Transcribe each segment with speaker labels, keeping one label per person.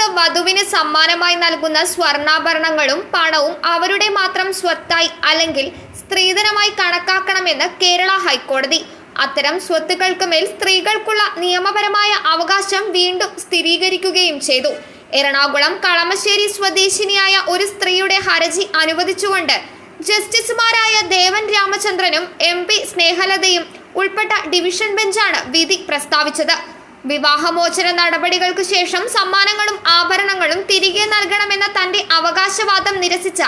Speaker 1: സമയത്ത് വധുവിന് സമ്മാനമായി നൽകുന്ന സ്വർണാഭരണങ്ങളും പണവും അവരുടെ മാത്രം സ്വത്തായി അല്ലെങ്കിൽ സ്ത്രീധനമായി കണക്കാക്കണമെന്ന് കേരള ഹൈക്കോടതി. അത്തരം സ്വത്തുക്കൾക്ക് മേൽ സ്ത്രീകൾക്കുള്ള നിയമപരമായ അവകാശം വീണ്ടും സ്ഥിരീകരിക്കുകയും ചെയ്തു. എറണാകുളം കളമശ്ശേരി സ്വദേശിനിയായ ഒരു സ്ത്രീയുടെ ഹർജി അനുവദിച്ചുകൊണ്ട് ജസ്റ്റിസുമാരായ ദേവൻ രാമചന്ദ്രനും എം പി സ്നേഹലതയും ഉൾപ്പെട്ട ഡിവിഷൻ ബെഞ്ചാണ് വിധി പ്രസ്താവിച്ചത്. വിവാഹമോചന നടപടികൾക്ക് ശേഷം സമ്മാനങ്ങളും ആഭരണങ്ങളും തിരികെ നൽകണമെന്ന തന്റെ അവകാശവാദം നിരസിച്ച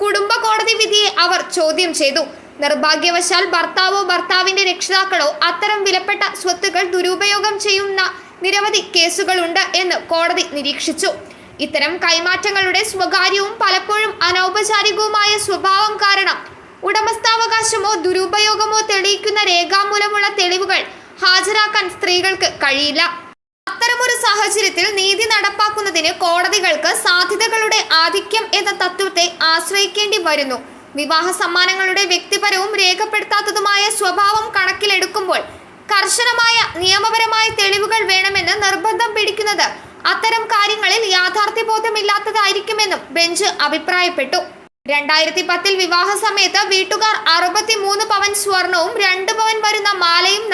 Speaker 1: കുടുംബ കോടതി വിധിയെ അവർ ചോദ്യം ചെയ്തു. നിർഭാഗ്യവശാൽ ഭർത്താവോ ഭർത്താവിന്റെ രക്ഷിതാക്കളോ അത്തരം വിലപ്പെട്ട സ്വത്തുക്കൾ ദുരുപയോഗം ചെയ്യുന്ന നിരവധി കേസുകളുണ്ട് എന്ന് കോടതി നിരീക്ഷിച്ചു. ഇത്തരം കൈമാറ്റങ്ങളുടെ സ്വകാര്യവും പലപ്പോഴും അനൗപചാരികവുമായ സ്വഭാവം കാരണം ഉടമസ്ഥാവകാശമോ ദുരുപയോഗമോ തെളിയിക്കുന്ന രേഖാമൂലമുള്ള തെളിവുകൾ ഹാജരാക്കാൻ സ്ത്രീകൾക്ക് കഴിയില്ല. അത്തരമൊരു സാഹചര്യത്തിൽ നീതി നടപ്പാക്കുന്നതിന് കോടതികൾക്ക് സാധ്യതകളുടെ ആധിക്യം എന്ന തത്വത്തെ ആശ്രയിക്കേണ്ടി വരുന്നു. വിവാഹ സമ്മാനങ്ങളുടെ വ്യക്തിപരവും രേഖപ്പെടുത്താത്തതുമായ സ്വഭാവം കണക്കിലെടുക്കുമ്പോൾ കർശനമായ നിയമപരമായ തെളിവുകൾ വേണമെന്ന് നിർബന്ധം പിടിക്കുന്നത് അത്തരം കാര്യങ്ങളിൽ യാഥാർത്ഥ്യബോധമില്ലാത്തതായിരിക്കുമെന്നും ബെഞ്ച് അഭിപ്രായപ്പെട്ടു. രണ്ടായിരത്തി പത്തിൽ വിവാഹ സമയത്ത് വീട്ടുകാർ അറുപത്തിമൂന്ന് പവൻ സ്വർണവും രണ്ട് പവൻ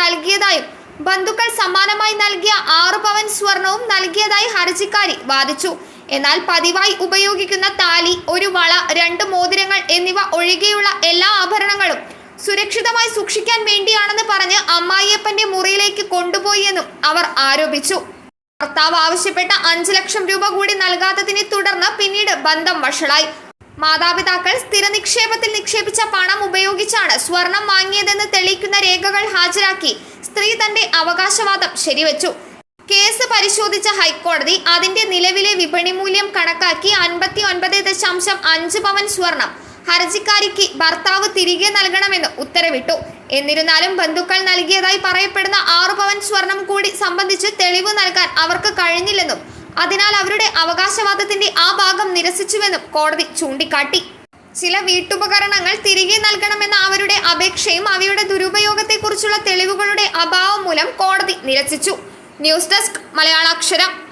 Speaker 1: നൽകിയതായും ബന്ധുക്കൾ സമ്മാനമായി നൽകിയ ആറു പവൻ സ്വർണവും നൽകിയതായി ഹർജിക്കാരി വാദിച്ചു. എന്നാൽ പതിവായി ഉപയോഗിക്കുന്ന താലി ഒരു വള രണ്ട് മോതിരങ്ങൾ എന്നിവ ഒഴികെയുള്ള എല്ലാ ആഭരണങ്ങളും സുരക്ഷിതമായി സൂക്ഷിക്കാൻ വേണ്ടിയാണെന്ന് പറഞ്ഞ് അമ്മായിയപ്പന്റെ മുറിയിലേക്ക് കൊണ്ടുപോയി എന്നും അവർ ആരോപിച്ചു. ഭർത്താവ് ആവശ്യപ്പെട്ട അഞ്ച് ലക്ഷം രൂപ കൂടി നൽകാത്തതിനെ തുടർന്ന് പിന്നീട് ബന്ധം വഷളായി. മാതാപിതാക്കൾ സ്ഥിര നിക്ഷേപത്തിൽ നിക്ഷേപിച്ച പണം ഉപയോഗിച്ചാണ് സ്വർണം വാങ്ങിയതെന്ന് തെളിയിക്കുന്ന രേഖകൾ ഹാജരാക്കി സ്ത്രീ തന്റെ അവകാശവാദം ശരിവച്ചു. കേസ് പരിശോധിച്ച ഹൈക്കോടതി അതിന്റെ നിലവിലെ വിപണി മൂല്യം കണക്കാക്കി അൻപത്തി ഒൻപത് ദശാംശം അഞ്ച് പവൻ സ്വർണം ഹർജിക്കാരിക്ക് ഭർത്താവ് തിരികെ നൽകണമെന്ന് ഉത്തരവിട്ടു. എന്നിരുന്നാലും ബന്ധുക്കൾ നൽകിയതായി പറയപ്പെടുന്ന ആറു പവൻ സ്വർണം കൂടി സംബന്ധിച്ച് തെളിവ് നൽകാൻ അവർക്ക് കഴിഞ്ഞില്ലെന്നും അതിനാൽ അവരുടെ അവകാശവാദത്തിന്റെ ആ ഭാഗം നിരസിച്ചുവെന്നും കോടതി ചൂണ്ടിക്കാട്ടി. ചില വീട്ടുപകരണങ്ങൾ തിരികെ നൽകണമെന്ന അവരുടെ അപേക്ഷയും അവയുടെ ദുരുപയോഗത്തെക്കുറിച്ചുള്ള തെളിവുകളുടെ അഭാവം മൂലം കോടതി നിരസിച്ചു. News desk Malayalaksharam.